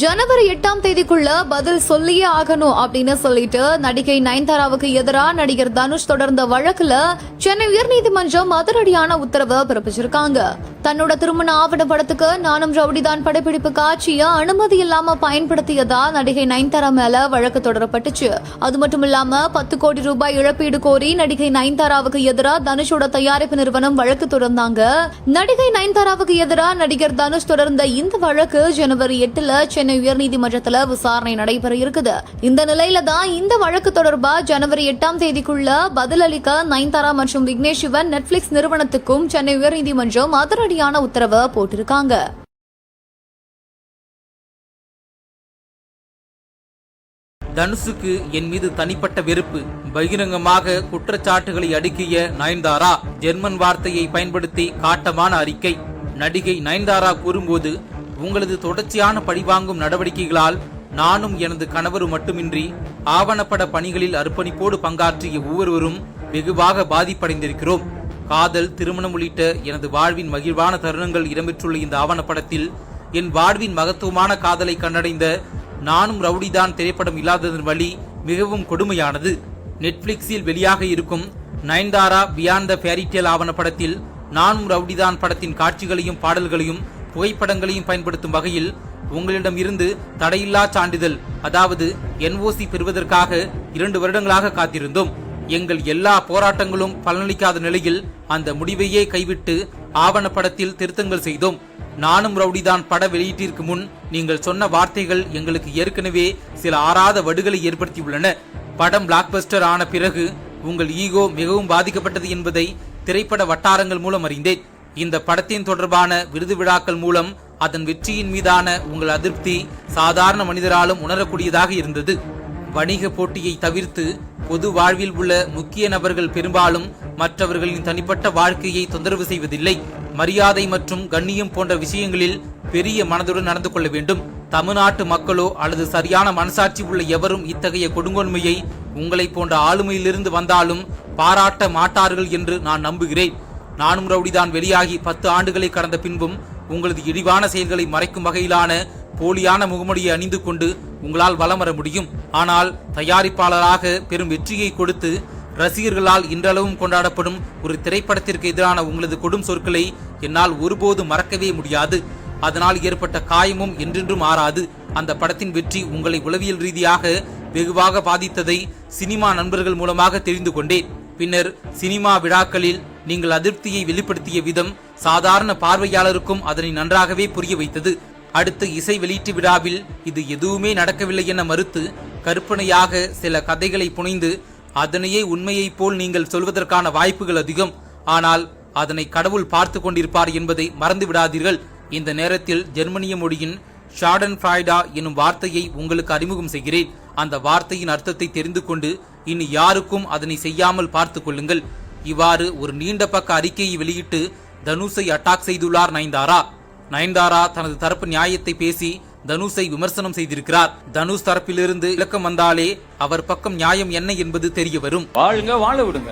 ஜனவரி எட்டாம் தேதிக்குள்ள பதில் சொல்லியே ஆகணும் அப்படின்னு சொல்லிட்டு நடிகை நயன்தாராவுக்கு எதிராக நடிகர் தனுஷ் தொடர்ந்த வழக்குல சென்னை உயர்நீதிமன்றம் அதிரடியான உத்தரவை பிறப்பிச்சிருக்காங்க. தன்னோட திருமண ஆவண படத்துக்கு நானும் ரவுடிதான் படப்பிடிப்பு காட்சியை அனுமதி இல்லாம பயன்படுத்தியதா நடிகை நயன்தாரா மேல வழக்கு தொடரப்பட்டுச்சு. அது மட்டும் இல்லாம பத்து கோடி ரூபாய் இழப்பீடு கோரி நடிகை நயன்தாராவுக்கு எதிராக தனுஷோட தயாரிப்பு நிறுவனம் வழக்கு தொடர்ந்தாங்க. நடிகை நயன்தாராவுக்கு எதிராக நடிகர் தனுஷ் தொடர்ந்த இந்த வழக்கு ஜனவரி எட்டுல சென்னை உயர்நீதிமன்றத்துல விசாரணை நடைபெற இருக்குது. இந்த நிலையில தான் இந்த வழக்கு தொடர்பா ஜனவரி எட்டாம் தேதிக்குள்ள பதிலளிக்க நயன்தாரா மற்றும் விக்னேஷ் சிவன் நெட்ஃபிளிக்ஸ் நிறுவனத்துக்கும் சென்னை உயர்நீதிமன்றம் அதிரடியான உத்தரவை போட்டிருக்காங்க. தனுஷுக்கு என் மீது தனிப்பட்ட வெறுப்பு. பகிரங்கமாக குற்றச்சாட்டுகளை அடுக்கிய நயன்தாரா ஜெர்மன் வார்த்தையை பயன்படுத்தி காட்டமான அறிக்கை. நடிகை நயன்தாரா கூறும்போது உங்களது தொடர்ச்சியான பழிவாங்கும் நடவடிக்கைகளால் நானும் எனது கணவரும் மட்டுமின்றி ஆவணப்பட பணிகளில் அர்ப்பணிப்போடு பங்காற்றிய ஒவ்வொருவரும் வெகுவாக பாதிப்படைந்திருக்கிறோம். காதல் திருமணம் உள்ளிட்ட எனது வாழ்வின் மகிழ்வான தருணங்கள் இடம்பெற்றுள்ள இந்த ஆவணப்படத்தில் என் வாழ்வின் மகத்துவமான காதலை கண்டடைந்த நானும் ரவுடிதான் திரைப்படம் இல்லாததன் வழி மிகவும் கொடுமையானது. நெட்ஃபிளிக்ஸில் வெளியாக இருக்கும் நயன்தாரா பியாண்ட் த ஃபேரிடேல் ஆவணப்படத்தில் நானும் ரவுடிதான் படத்தின் காட்சிகளையும் பாடல்களையும் புகைப்படங்களையும் பயன்படுத்தும் வகையில் உங்களிடம் இருந்து தடையில்லா சான்றிதழ் அதாவது என்ஓசி பெறுவதற்காக இரண்டு வருடங்களாக காத்திருந்தோம். எங்கள் எல்லா போராட்டங்களும் பலனளிக்காத நிலையில் அந்த முடிவையே கைவிட்டு ஆவணப்படத்தில் திருத்தங்கள் செய்தோம். நானும் ரவுடிதான் பட வெளியீட்டிற்கு முன் நீங்கள் சொன்ன வார்த்தைகள் எங்களுக்கு ஏற்கனவே சில ஆறாத வடுகளை ஏற்படுத்தியுள்ளன. படம் பிளாக்பஸ்டர் ஆன பிறகு உங்கள் ஈகோ மிகவும் பாதிக்கப்பட்டது என்பதை திரைப்பட வட்டாரங்கள் மூலம் அறிந்தேன். இந்த படத்தின் தொடர்பான விருது விழாக்கள் மூலம் அதன் வெற்றியின் மீதான உங்கள் அதிருப்தி சாதாரண மனிதராலும் உணரக்கூடியதாக இருந்தது. வணிக போட்டியை தவிர்த்து பொது வாழ்வில் உள்ள முக்கிய நபர்கள் பெரும்பாலும் மற்றவர்களின் தனிப்பட்ட வாழ்க்கையை தொந்தரவு செய்வதில்லை. மரியாதை மற்றும் கண்ணியம் போன்ற விஷயங்களில் பெரிய மனதுடன் நடந்து கொள்ள வேண்டும். தமிழ்நாட்டு மக்களோ அல்லது சரியான மனசாட்சி உள்ள எவரும் இத்தகைய கொடுங்கோன்மையை உங்களைப் போன்ற ஆளுமையிலிருந்து வந்தாலும் பாராட்ட மாட்டார்கள் என்று நான் நம்புகிறேன். நானும் ரவுடிதான் வெளியாகி பத்து ஆண்டுகளை கடந்த பின்பும் உங்களது இழிவான செயல்களை மறைக்கும் வகையிலான போலியான முகமுடியை அணிந்து கொண்டு உங்களால் வலம் வர முடியும். ஆனால் தயாரிப்பாளராக பெரும் வெற்றியை கொடுத்து ரசிகர்களால் இன்றளவும் கொண்டாடப்படும் ஒரு திரைப்படத்திற்கு எதிரான உங்களது கொடும் சொற்களை என்னால் ஒருபோதும் மறக்கவே முடியாது. அதனால் ஏற்பட்ட காயமும் என்றென்றும் ஆறாது. அந்த படத்தின் வெற்றி உங்களை உளவியல் ரீதியாக வெகுவாக பாதித்ததை சினிமா நண்பர்கள் மூலமாக தெரிந்து கொண்டேன். பின்னர் சினிமா விழாக்களில் நீங்கள் அதிருப்தியை வெளிப்படுத்திய விதம் சாதாரண பார்வையாளருக்கும் அதனை நன்றாகவே புரிய வைத்தது. அடுத்து இசை வெளியீட்டு விழாவில் இது எதுவுமே நடக்கவில்லை என மறுத்து கற்பனையாக சில கதைகளை புனைந்து அதனையே உண்மையைப் போல் நீங்கள் சொல்வதற்கான வாய்ப்புகள் அதிகம். ஆனால் அதனை கடவுள் பார்த்து கொண்டிருப்பார் என்பதை மறந்து விடாதீர்கள். இந்த நேரத்தில் ஜெர்மனிய மொழியின் ஷார்டன் ஃப்ராய்டா எனும் வார்த்தையை உங்களுக்கு அறிமுகம் செய்கிறேன். அந்த வார்த்தையின் அர்த்தத்தை தெரிந்து கொண்டு இனி யாருக்கும் அதனை செய்யாமல் பார்த்து கொள்ளுங்கள். இவ்வாறு ஒரு நீண்ட பக்க அறிக்கையை வெளியிட்டு தனுஷை அட்டாக் செய்துள்ளார் நயன்தாரா. நயன்தாரா தனது தரப்பு நியாயத்தை பேசி தனுஷை விமர்சனம் செய்திருக்கிறார். தனுஷ் தரப்பிலிருந்து விளக்கம் வந்தாலே அவர் பக்கம் நியாயம் என்ன என்பது தெரிய வரும். வாழுங்க வாழ விடுங்க.